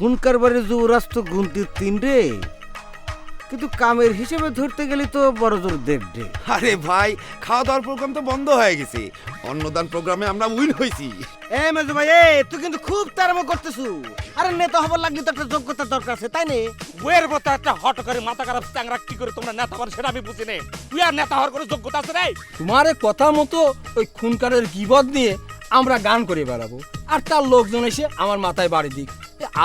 খুন কারবারে যুবরাজ তো গুনতি তিন রে। কিন্তু কামের হিসেবে ধরতে গেলে তো বড় জোর দেড় আরে ভাই খাওয়া দাওয়ার প্রোগ্রাম তো বন্ধ হয়ে গেছে। অন্নদান প্রোগ্রামে আমরা উইন হয়েছি। এ মেজো ভাই এ তুই কিন্তু খুব তারামো করতেছু। আরে নেতা হবার লাগলে তো একটা যোগ্যতার দরকার আছে তাই নে? বইয়ের মতো একটা হট করে মাথা খারাপ চাংরা কি করে তোমরা নেতা হবার সেটা আমি বুঝি নে। তুই আর নেতা হওয়ার কোনো যোগ্যতা আছে রে তোমার এ কথা মতো ওই খুনকারের গিবদ নিয়ে আমরা গান করে বেড়াবো। আর তার লোকজন এসে আমার মাথায় বাড়ি দিক।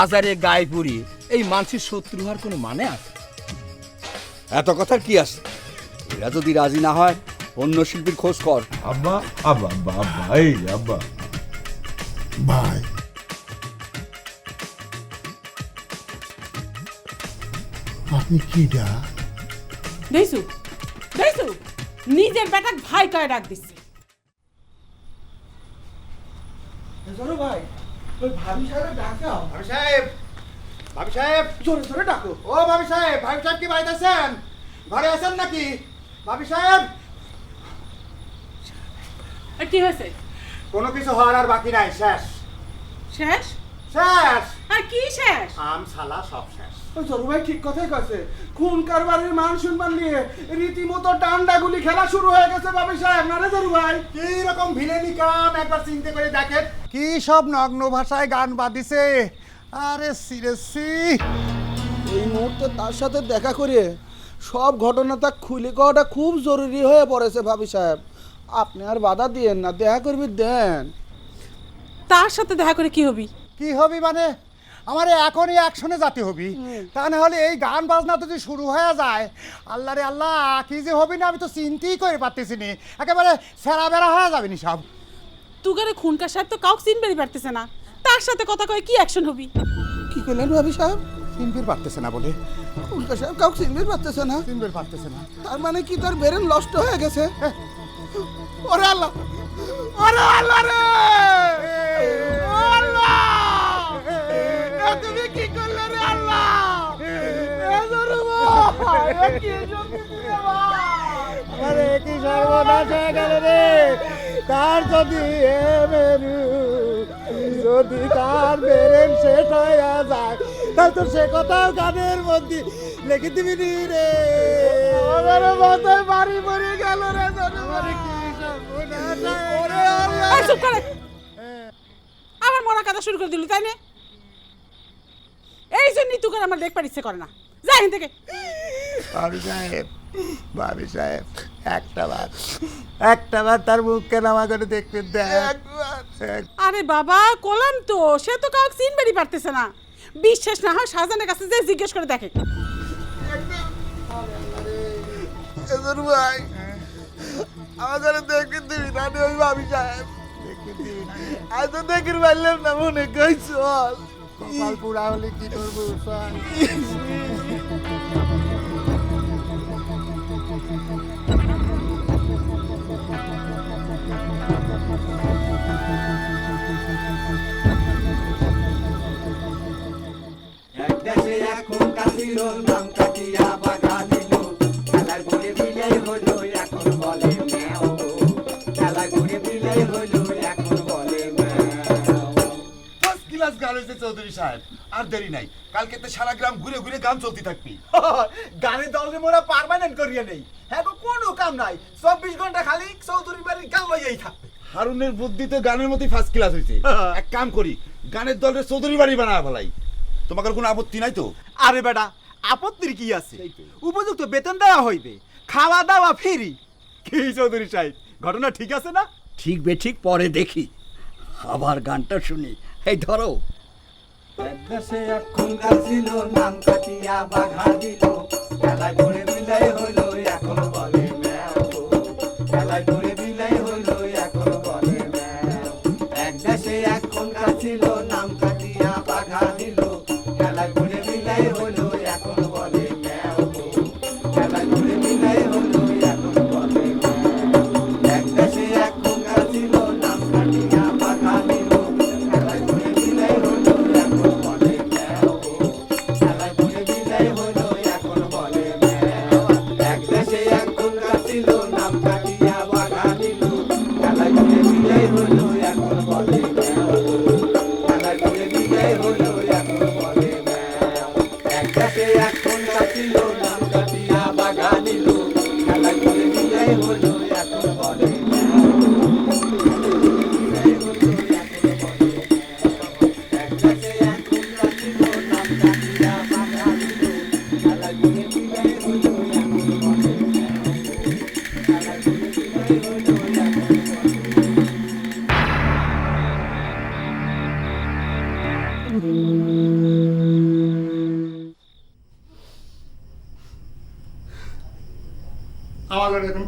আজারে গায়ে পুড়িয়ে এই মানুষের শত্রু হওয়ার কোনো মানে আছে? এত কথার কি আছে? এরা যদি রাজি না হয় অন্য শিল্পীর খোঁজ কর। আব্বা আব্বা আব্বা আব্বা এই আব্বা। ভাই। আপনি কিডা দেখছু দেখছু নিজের বেটাক ভাই কয়ে ডাক দিচ্ছে ভাবি সাহেব ডাকাও ভাবি সাহেব! জোরে জোরে ডাকো। ও ভাবি সাহেব ভাবি সাহেব কি বাড়িতে আছেন? ঘরে আছেন নাকি? ভাবি সাহেব। কি হয়েছে? কোনো কিছু হওয়ার আর বাকি নাই শেষ। শেষ? শেষ! আর কি শেষ? আম সালা সব শেষ। জরু ভাই ঠিক কথাই কছে খুন কারবারের মান সম্মান নিয়ে রীতিমতো ডান্ডাগুলি খেলা শুরু হয়ে গেছে বাবি সাহেব না রে জরু ভাই কি রকম ভিলেনি কাম একবার চিন্তা করে দেখেন। কি সব নগ্ন ভাষায় গান বাঁধিছে আরে সিরিয়াসলি এই মুহূর্তে তার সাথে দেখা করে সব ঘটনাটা খুলে কওয়াটা খুব জরুরি হয়ে পড়েছে ভাবি সাহেব। আপনি আর বাধা দিয়েন না দেখা করবি দেন। তার সাথে দেখা করে কি হবি? কি হবি মানে? আমারে এখনই অ্যাকশনে যেতে হবি। তা না হলে এই গান বাজনা যদি শুরু হয়ে যায় আল্লাহ রে আল্লাহ কি যে হবি না আমি তো চিন্তাই করে পারতেছি নি। একেবারে সেরা বেড়া হয়ে যাবে নি সব। তুগারে খুনকার সাহেব তো কাউকে চিনবেই পারতেছে না। তার সাথে কথা কয়ে কি অ্যাকশন হবি? কি করলেন ভাবি সাহেব? চিনবির পারতেছে না বলে। উল্টা সাহেব কাউকে চিনতে পারতেছে না। চিনবির পারতেছে না। তার মানে কি তার বেরেন নষ্ট হয়ে গেছে? ওরে আল্লাহ! ওরে আল্লাহ রে! আল্লাহ! তুমি কি করলে রে আল্লাহ? এ জরু ভাই এ কি জমি দিলে ভাই আরে কি সর্বনাশ হয়ে গেল রে? তার যদি এ মেরু যদি তার বেরেন শেষ হয়ে যায় তাহলে তো সে কথাও গানের মধ্যে লিখে দিবি নি রে। আমার মাথায় বাড়ি পড়ে গেল রে আবার মরা কথা শুরু করে দিলি তাই না? এই জন্যই তুগার আমার দেখবার ইচ্ছে করে না। যাই এখান থেকে। ভাবি সাহেব ভাবি সাহেব একটা বার একটা বার তার মুখ কেন আমার করে দেখতে দেখ। আরে বাবা কলাম তো সে তো কাউকে চিনবেরই পারতেছে না। বিশ্বাস না হয় শাহজাহানের কাছে যে জিজ্ঞেস করে দেখে। ভাই আমাদের দেখে দিবি না ওই ভাবি সাহেব। এত দেখে পারলাম না। মনে কই চল কপাল পুরা হলে কি করব ঘুরে গান চলতে থাকবি। গানের দলে মোরা পার্মানেন্ট করিয়ে নেই। হ্যাঁ গো, কোনো কাম নাই। চব্বিশ ঘণ্টা খালি চৌধুরী বাড়ির গান লইয়াই থাকবে। হারুনের বুদ্ধি তো গানের মতোই ফার্স্ট ক্লাস হয়েছে এক কাম করি গানের দলের চৌধুরী বাড়ি বানা ফেলাই। তোমাদের কোনো আপত্তি নাই তো? আরে বেটা আপত্তির কি আছে? উপযুক্ত বেতন দেওয়া হইবে খাওয়া দাওয়া ফ্রি কি চৌধুরী সাহেব ঘটনা ঠিক আছে না? ঠিক বে ঠিক পরে দেখি। আবার গানটা শুনি। এই ধরো। দেশে এখন গাছিল নাম কাটিয়া বাঘা দিল। খেলা ঘুরে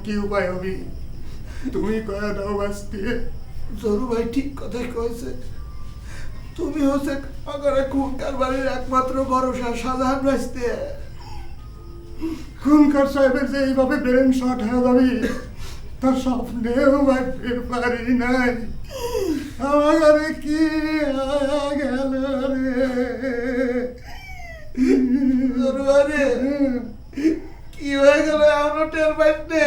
কি উপায় হবি তুমি কয়ে দাও বাঁচতে। জরু ভাই ঠিক কথাই কয়েছে তুমি হচ্ছে আগারে খুনকার বাড়ির একমাত্র ভরসা সাজান রাস্তে খুনকার সাহেবের যে এইভাবে ব্রেন শট হয়ে যাবি তার স্বপ্নেও ভাবতে পারি নাই। আমার কি গেল রে কি হয়ে গেল? টের পাইতে।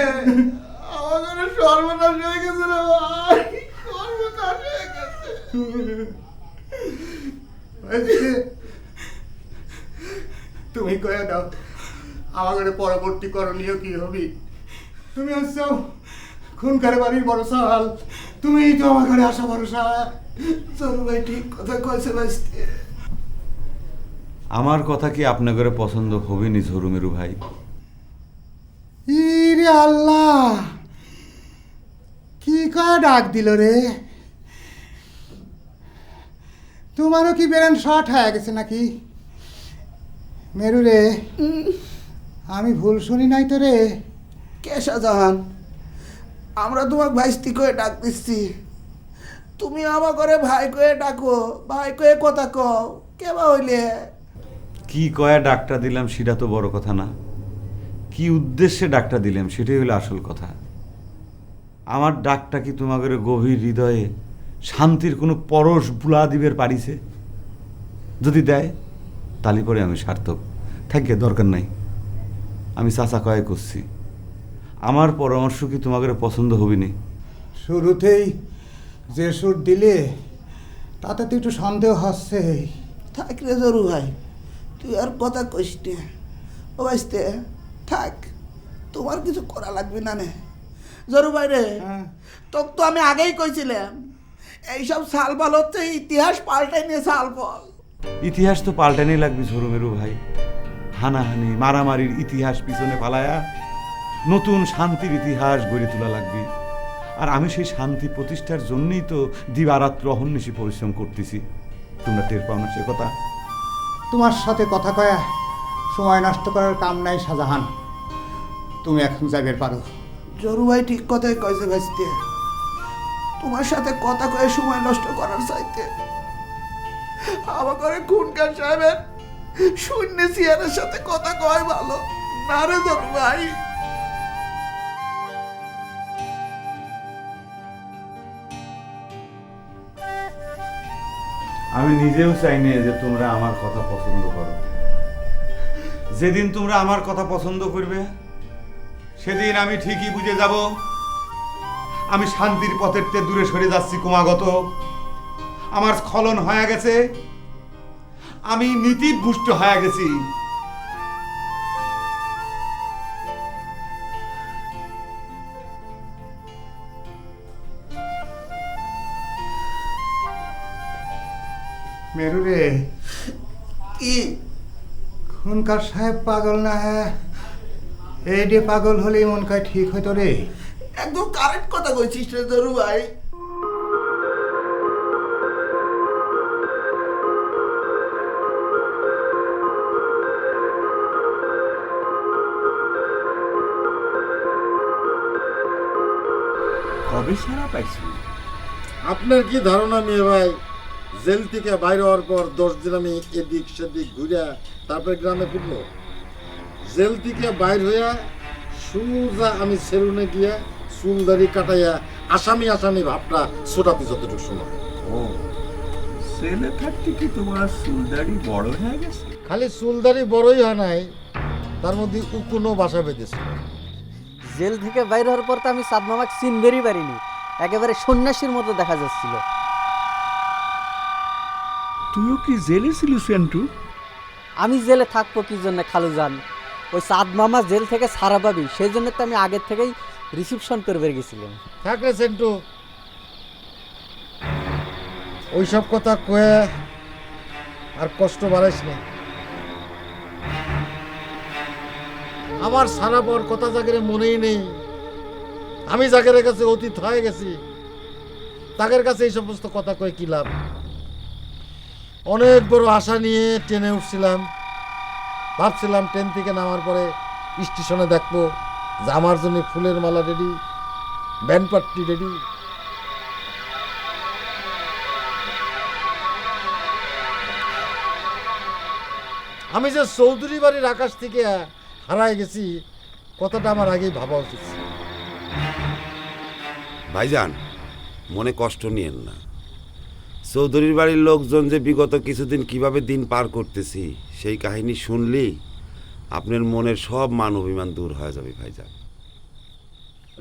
আমার সর্বনাশ হয়ে গেছে রে ভাই। সর্বনাশ হয়ে গেছে। তুমি কয়ে দাও আমার পরবর্তী করণীয় কি হবি? তুমি হচ্ছ খুনকার বাড়ির বড় সাল তুমি তো আমার ঘরে আসা ভরসা। জরু ভাই, ঠিক কথা কয়েছে আমার কথা কি আপনাদের পছন্দ হবে নি ঝরুমেরু ভাই? ইরে আল্লাহ। কি কয় ডাক দিল রে? তোমারও কি বেরেন শর্ট হয়ে গেছে নাকি? মেরু রে আমি ভুল শুনি নাই তো রে। কে শাহজাহান? আমরা তোমাকে ভাইস্তি করে ডাক দিচ্ছি। তুমি আমার করে ভাই কয়ে ডাকো ভাই কয়ে কথা কও। কেবা হইলে? কি কয়া ডাকটা দিলাম সেটা তো বড় কথা না। কি উদ্দেশ্যে ডাকটা দিলাম সেটাই হলো আসল কথা। আমার ডাকটা কি তোমাদের গভীর হৃদয়ে শান্তির কোনো পরশ বুলা দিবের পারিছে? যদি দেয় তালি পরে আমি সার্থক। থাকে দরকার নাই। আমি চাচা কয়ে করছি। আমার পরামর্শ কি তোমাদের পছন্দ হবি হবিনি শুরুতেই যে সুর দিলে তাতে তো একটু সন্দেহ হচ্ছে। থাক রে জরু ভাই তুই আর কথা কইস নে। ও থাক তোমার কিছু করা লাগবে না নে। জরু ভাই রে হ্যাঁ। তোকে তো আমি আগেই কইছিলাম এইসব সাল বল হচ্ছে ইতিহাস পাল্টাই নিয়ে সাল বল ইতিহাস তো পাল্টানি লাগবে ঝরুমেরু ভাই। হানাহানি মারামারির ইতিহাস পিছনে পালায়া নতুন শান্তির ইতিহাস গড়ে তোলা লাগবে। আর আমি সেই শান্তি প্রতিষ্ঠার জন্যই তো দিবারাত্র অহর্নিশি পরিশ্রম করতেছি। তোমরা টের পাও না সে কথা। তোমার সাথে কথা কয়া সময় নষ্ট করার কাম নাই শাহজাহান। তুমি এখন যাবে পারো। জরু ভাই ঠিক কথাই কয়েছে ভাইস্তে। তোমার সাথে কথা কয়ে সময় নষ্ট করার চাইতে। আমার করে খুনকার সাহেবের শূন্য সিয়ারের সাথে কথা কয় ভালো। না রে জরু ভাই। আমি নিজেও চাই না যে তোমরা আমার কথা পছন্দ করো। যেদিন তোমরা আমার কথা পছন্দ করবে সেদিন আমি ঠিকই বুঝে যাব। আমি শান্তির পথের তে দূরে সরে যাচ্ছি ক্রমাগত। আমার স্খলন হয়ে গেছে। আমি নীতিভুষ্ট হয়ে গেছি। মেরু রে কি খুনকার সাহেব পাগল না হ্যাঁ? এই যে পাগল হলেই মন কয় ঠিক হইতো রে। একদম কারেক্ট কথা কইছিস রে জরু ভাই। কবে সারা পাইছি? আপনার কি ধারণা মেয়ে ভাই? জেল থেকে বাইরে হওয়ার পর দশ দিন আমি এদিক সেদিক ঘুরে তারপরে গ্রামে ফিরলো জেল থেকে বাইর হইয়া সুজা আমি সেলুনে গিয়া চুলদারি কাটাইয়া আসামি আসামি ভাবটা ছোটাতে যতটুকু সময় ও ছেলে থাকতে কি তোমার চুলদাড়ি বড় হয়ে গেছে? খালি চুলদারি বড়ই হয় নাই তার মধ্যে উকুনও বাসা বেঁধেছিল জেল থেকে বাইর হওয়ার পর তো আমি সাদ মামাকে চিনবেরই পারিনি। একেবারে সন্ন্যাসীর মতো দেখা যাচ্ছিল। তুইও কি জেলে ছিল সেন্টু আমি জেলে থাকব কি জন্য খালু যান ওই সাদ মামা জেল থেকে ছাড়া পাবি। সেই জন্য তো আমি আগের থেকেই রিসিপশন করবে গেছিলাম। থাকলে সেন্টু। ওইসব কথা কয়ে আর কষ্ট বাড়াইস না। আমার সারা পর কথা জাগের মনেই নেই। আমি জাগের কাছে অতীত হয়ে গেছি। তাদের কাছে এই সমস্ত কথা কয়ে কি লাভ? অনেক বড় আশা নিয়ে ট্রেনে উঠছিলাম। ভাবছিলাম ট্রেন থেকে নামার পরে স্টেশনে দেখব যে আমার জন্য ফুলের মালা রেডি ব্যান্ড পার্টি রেডি আমি যে চৌধুরী বাড়ির আকাশ থেকে হারায় গেছি, কথাটা আমার আগেই ভাবা উচিত। ভাইজান, মনে কষ্ট নিয়েন না চৌধুরীর বাড়ির লোকজন যে বিগত কিছুদিন কীভাবে দিন পার করতেছি সেই কাহিনী শুনলেই আপনার মনের সব মান অভিমান দূর হয়ে যাবে ভাই ভাইজান।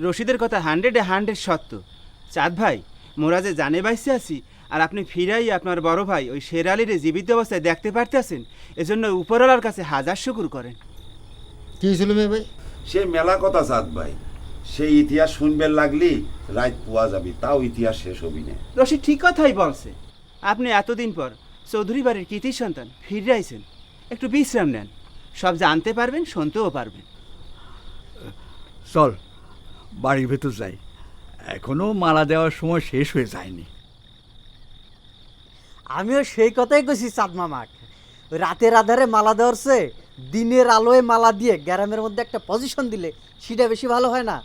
রশিদের কথা হান্ড্রেডে হান্ড্রেড সত্য। চাঁদ ভাই মোরা যে জানে বাইসে আছি আর আপনি ফিরাই আপনার বড় ভাই ওই শেরালিরে জীবিত অবস্থায় দেখতে পারতেছেন এজন্য উপরওয়ালার কাছে হাজার শুকুর করেন। কি ছিল মেয়ে ভাই? সে মেলা কথা চাঁদ ভাই। সেই ইতিহাস শুনবেন লাগলি রাত পোয়া যাবি তাও ইতিহাস শেষ হবি না। রশিদ ঠিক কথাই বলছে। আপনি এতদিন পর চৌধুরী বাড়ির কৃতি সন্তান ফিরে আইছেন একটু বিশ্রাম নেন। সব জানতে পারবেন শুনতেও পারবেন। চল বাড়ির ভেতর যাই। এখনও মালা দেওয়ার সময় শেষ হয়ে যায়নি। আমিও সেই কথাই কইছি চাঁদ মামাক। রাতের আধারে মালা দেওয়ারছে দিনের আলোয় মালা দিয়ে গ্যারামের মধ্যে একটা পজিশন দিলে সেটা বেশি ভালো হয় না।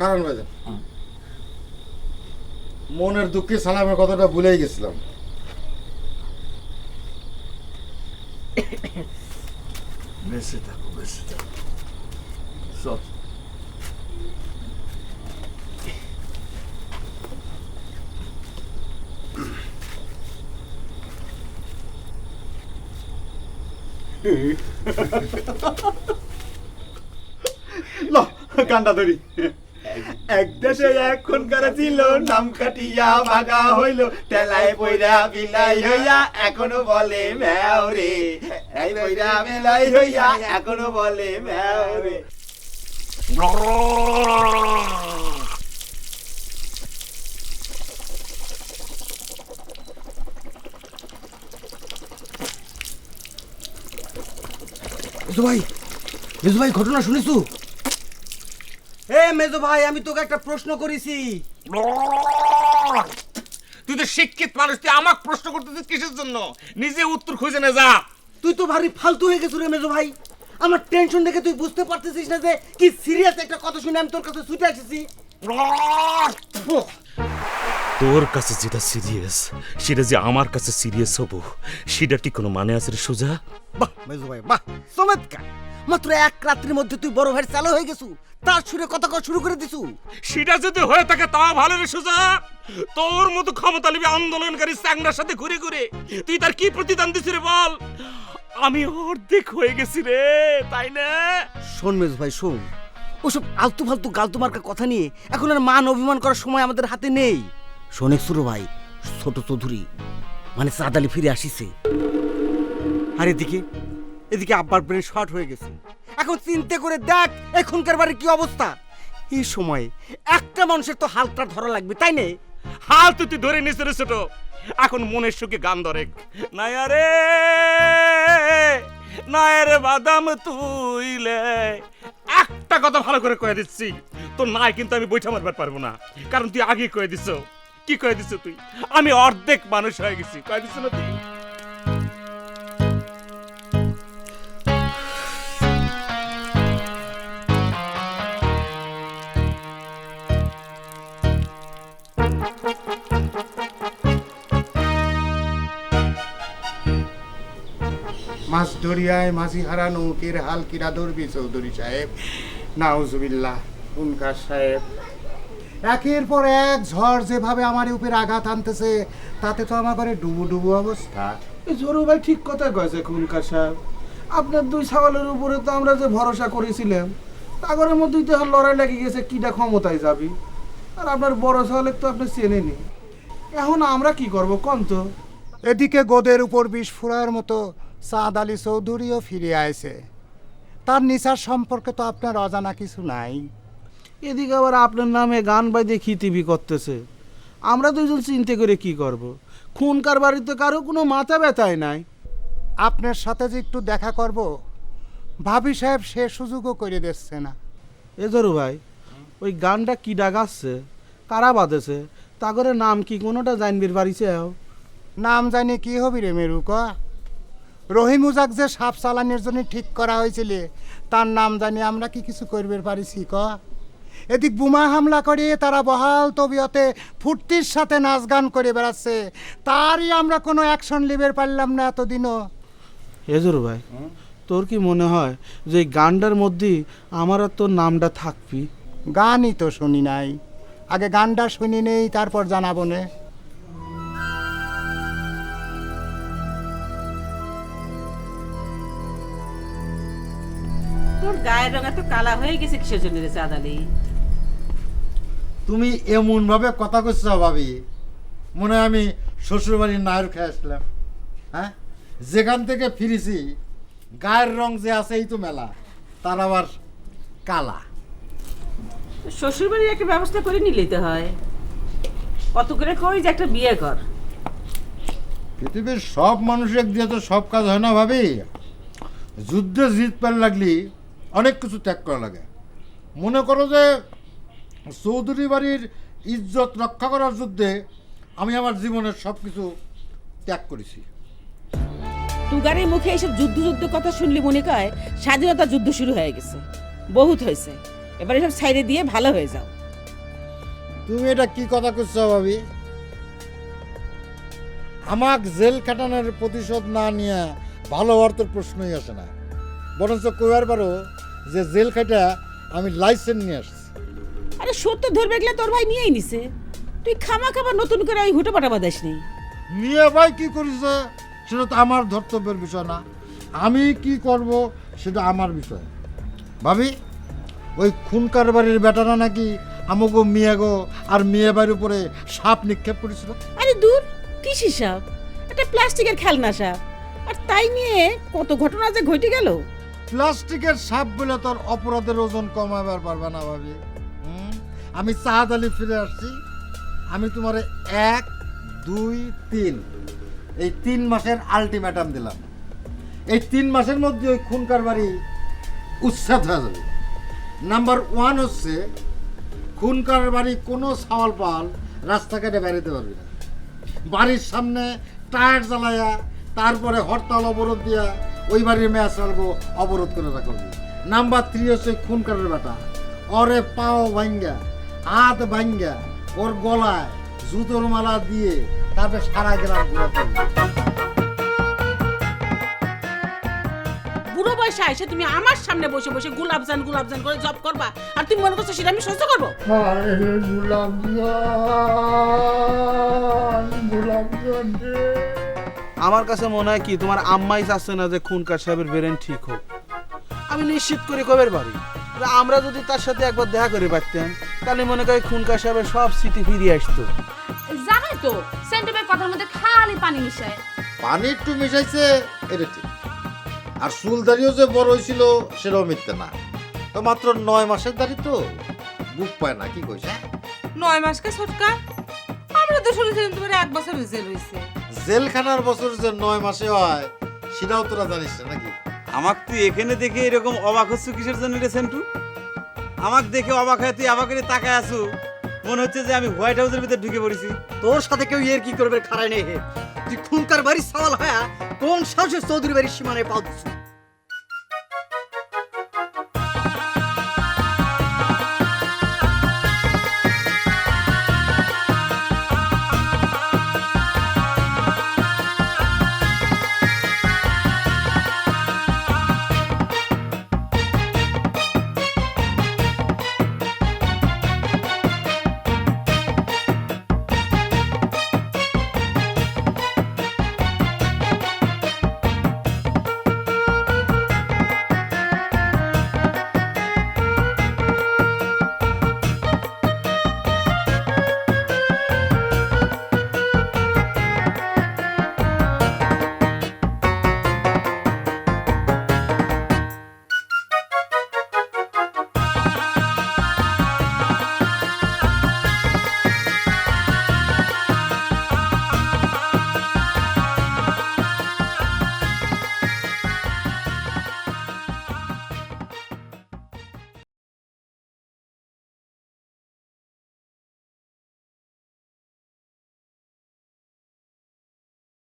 কারণ মনের দুঃখে সালামের কথাটা ভুলেই গেছিলাম। বেঁচে থাকো বেঁচে থাকো চল কান্ডা ধরি এক দেশে এখনকার ছিল নাম ভাগা হইল টেলায় পয়রা বিলাই হইয়া এখনও বলে ম্যাও রে। বিলাই হইয়া এখনও বলে ম্যাও রে। ভাই ভাই, ঘটনা শুনেছু? এ মেজো ভাই আমি তোকে একটা প্রশ্ন করেছি। তুই তো শিক্ষিত মানুষ তুই আমাকে প্রশ্ন করতেছিস কিসের জন্য? নিজে উত্তর খুঁজে নে যা। তুই তো ভারী ফালতু হয়ে গেছিস রে মেজো ভাই। আমার টেনশন দেখে তুই বুঝতে পারতেছিস না যে কি সিরিয়াস একটা কথা শুনে আমি তোর কাছে ছুটে এসেছি তোর কাছে যেটা সিরিয়াস সেটা যে আমার কাছে সিরিয়াস হব সেটা কি কোনো মানে আছে রে সোজা? বাহ মেজো ভাই বাহ চমৎকার। মাত্র এক রাত্রির মধ্যে তুই বড় ভাইয়ের চালু হয়ে গেছু। তার সুরে কথা কওয়া শুরু করে দিছু। সেটা যদি হয়ে থাকে তা ভালো রে সোজা। তোর মতো ক্ষমতালিবি আন্দোলনকারী স্যাংরার সাথে ঘুরে ঘুরে তুই তার কি প্রতিদান দিছিস রে বল? আমি অর্ধেক হয়ে গেছি রে তাই না? শোন মেজো ভাই শোন। ওসব আলতু ফালতু গালতু মার্কা কথা নিয়ে এখন আর মান অভিমান করার সময় আমাদের হাতে নেই। শোনেক সুরো ভাই ছোট চৌধুরী মানে সাদালি ফিরে আসিছে। আর এদিকে এদিকে আব্বার ব্রেন শর্ট হয়ে গেছে। এখন চিন্তা করে দেখ এখনকার বাড়ির কি অবস্থা। এই সময় একটা মানুষের তো হালটা ধরা লাগবে, তাই না? হাল তুই তুই ধরে নিস রে ছোট। এখন মনের সুখে গান ধরে। নায়ারে নায়ারে বাদাম তুইলে। একটা কথা ভালো করে কয়ে দিচ্ছি, তোর নাই কিন্তু আমি বৈঠা মারবার পারব না। কারণ তুই আগে কয়ে দিছ। কি কয়ে দিছ তুই? আমি অর্ধেক মানুষ হয়ে গেছি। কয়ে দিছ না তুই? দরিয়ায় মাঝি হারা নৌকের হাল কিরা ধরবি চৌধুরী সাহেব? নাউজুবিল্লাহ উনকার সাহেব। একের পর এক ঝড় যেভাবে আমার উপর আঘাত আনতেছে তাতে তো আমার ঘরে ডুবু ডুবু অবস্থা জরু ভাই ঠিক কথা কয়েছে খুনকার সাহেব। আপনার দুই ছাগলের উপরে তো আমরা যে ভরসা করেছিলাম তাগরের মধ্যেই তো এখন লড়াই লেগে গেছে কিটা ক্ষমতায় যাবি? আর আপনার বড় ছাগলের তো আপনি চেনেনি এখন আমরা কি করব কোন তো? এদিকে গোদের উপর বিষ ফুরার মতো সাদ আলী চৌধুরীও ফিরে আইছে। তার নিশার সম্পর্কে তো আপনার অজানা কিছু নাই। এদিকে আবার আপনার নামে গান বাজে টিভি করতেছে? আমরা দুজন চিন্তা করে কি করব? খুনকার বাড়িতে কারও কোনো মাথা ব্যথায় নাই। আপনার সাথে যে একটু দেখা করব ভাবি সাহেব সে সুযোগও করে দিচ্ছে না। এ ধরো ভাই ওই গানটা কি ডাগাচ্ছে কারা বাঁধেছে তা করে নাম কি কোনোটা জানবির পারিছে নাম জানি কি হবি রে মেরু ক রহিমুজাক যে সাপ চালানোর জন্য ঠিক করা হয়েছিল তার নাম জানি আমরা কি কিছু করবে পারিছি ক। এদিক বোমা হামলা করে তারা বহাল তবিয়তে ফুর্তির সাথে নাচ গান করে বেড়াচ্ছে। তারই আমরা কোনো অ্যাকশন লিবের পারলাম না এতদিনও। এজোর ভাই তোর কি মনে হয় যে গানটার মধ্যেই আমার আর তোর নামটা থাকবি? গানই তো শুনি নাই। আগে গানটা শুনি নেই তারপর জানাব নে। তোর গায়ের রং এত কালা হয়ে গেছে কিসের জন্য রে চাঁদালি? তুমি এমন ভাবে কথা করছ ভাবি মনে হয় আমি শ্বশুরবাড়ির নায়র খেয়ে আসলাম। হ্যাঁ? যেখান থেকে ফিরেছি গায়ের রং যে আছে এই তো মেলা তার আবার কালা। শ্বশুর বাড়ির একটা ব্যবস্থা করে নিলেই তো হয়। কত করে কই যে একটা বিয়ে কর। পৃথিবীর সব মানুষের দিয়ে তো সব কাজ হয় না ভাবি। যুদ্ধে জিত পার লাগলি অনেক কিছু ত্যাগ করা লাগে। মনে করো যে চৌধুরী বাড়ির ইজ্জত রক্ষা করার যুদ্ধে আমি আমার জীবনের সব কিছু ত্যাগ করেছি। তুগারের মুখে এইসব যুদ্ধ যুদ্ধ কথা শুনলি মনে কয় স্বাধীনতা যুদ্ধ শুরু হয়ে গেছে বহুত হয়েছে। এবার এসব সাইডে দিয়ে ভালো হয়ে যাও। তুমি এটা কি কথা করছ ভাবি? আমাক জেল খাটানোর প্রতিশোধ না নিয়ে ভালো হওয়ার তোর প্রশ্নই আসে না। বরঞ্চ কইবার পারো যে জেল খাটা আমি লাইসেন্স নিয়ে আসছি। আরে সত্য ধরবে গেলে তোর ভাই নিয়েই নিছে। তুই খামা খাবার নতুন করে ওই হুটো পাটা বাদাস নেই নিয়ে ভাই কি করেছে সেটা তো আমার ধর্তব্যের বিষয় না। আমি কি করব সেটা আমার বিষয়। ভাবি ওই খুন কারবারির বেটারা নাকি আমাগো মিয়াগো আর মেয়ে বাড়ির উপরে সাপ নিক্ষেপ করেছিল। আরে দূর কি হিসাব একটা প্লাস্টিকের খেলনা সাপ। আর তাই নিয়ে কত ঘটনা যে ঘটে গেল। প্লাস্টিকের সাপ বলে তোর অপরাধের ওজন কমাবার পারবে না ভাবি? আমি চাহাদ আলী ফিরে আসছি। আমি তোমারে এক, দুই, তিন। এই তিন মাসের আলটিমেটাম দিলাম। এই তিন মাসের মধ্যে ওই খুন কারবারি উচ্ছেদ হয়ে যাবে। নাম্বার ওয়ান হচ্ছে খুন কারবারি কোনো সাওয়াল পাল রাস্তাঘাটে বেরোতে পারবে না। বাড়ির সামনে টায়ার জ্বালায়া, তারপরে হরতাল অবরোধ দিয়া ওই বাড়ির মেয়া চালবো অবরোধ করে রাখা নাম্বার থ্রি হচ্ছে খুন কারের বেটা ওরে পাও ভাঙ্গা হাত ভাঙ্গা ওর গলায় জুতোর মালা দিয়ে তারপরে সারা গ্রাম ঘোরাতে হবে বুড়ো বয়সে এসে তুমি আমার সামনে বসে বসে গুলাবজান গুলাবজান করে জব করবা আর তুমি মনে করছ সেটা আমি সহ্য করব? আমার কাছে মনে হয় কি তোমার আম্মাই চাচ্ছে না যে খুনকার সাহেবের ব্রেন ঠিক হোক। আমি নিশ্চিত করে কবের তা আমরা যদি তার সাথে একবার দেখা করে পারতাম তাহলে মনে করি খুনকার সাহেবের সব স্মৃতি ফিরিয়ে আসতো। তো সেন্টিমের কথার মধ্যে খালি পানি মিশায়। পানি একটু মিশাইছে এটা ঠিক। আর চুল দাড়িও যে বড় হয়েছিল সেটাও মিথ্যে না। তো মাত্র নয় মাসের দাড়ি তো বুক পায় না কি কইছে নয় মাসকে ছটকা আমরা তো শুনেছিলাম তোমার এক বছর জেল হয়েছে জেলখানার বছর যে নয় মাসে হয় সেটাও তোরা জানিস না নাকি? আমাক তুই এখানে দেখে এরকম অবাক হচ্ছ কিসের জন্য রে সেন্টু? আমাক দেখে অবাক হয় তুই আমাকে করে তাকায় আসু মনে হচ্ছে যে আমি হোয়াইট হাউসের ভিতরে ঢুকে পড়েছি। তোর সাথে কেউ এর কি করবে খারাই নেই হে। তুই খুনকার বাড়ির সওয়াল হয়া কোন সাহসে চৌধুরী বাড়ির সীমানায় পাও দিচ্ছিস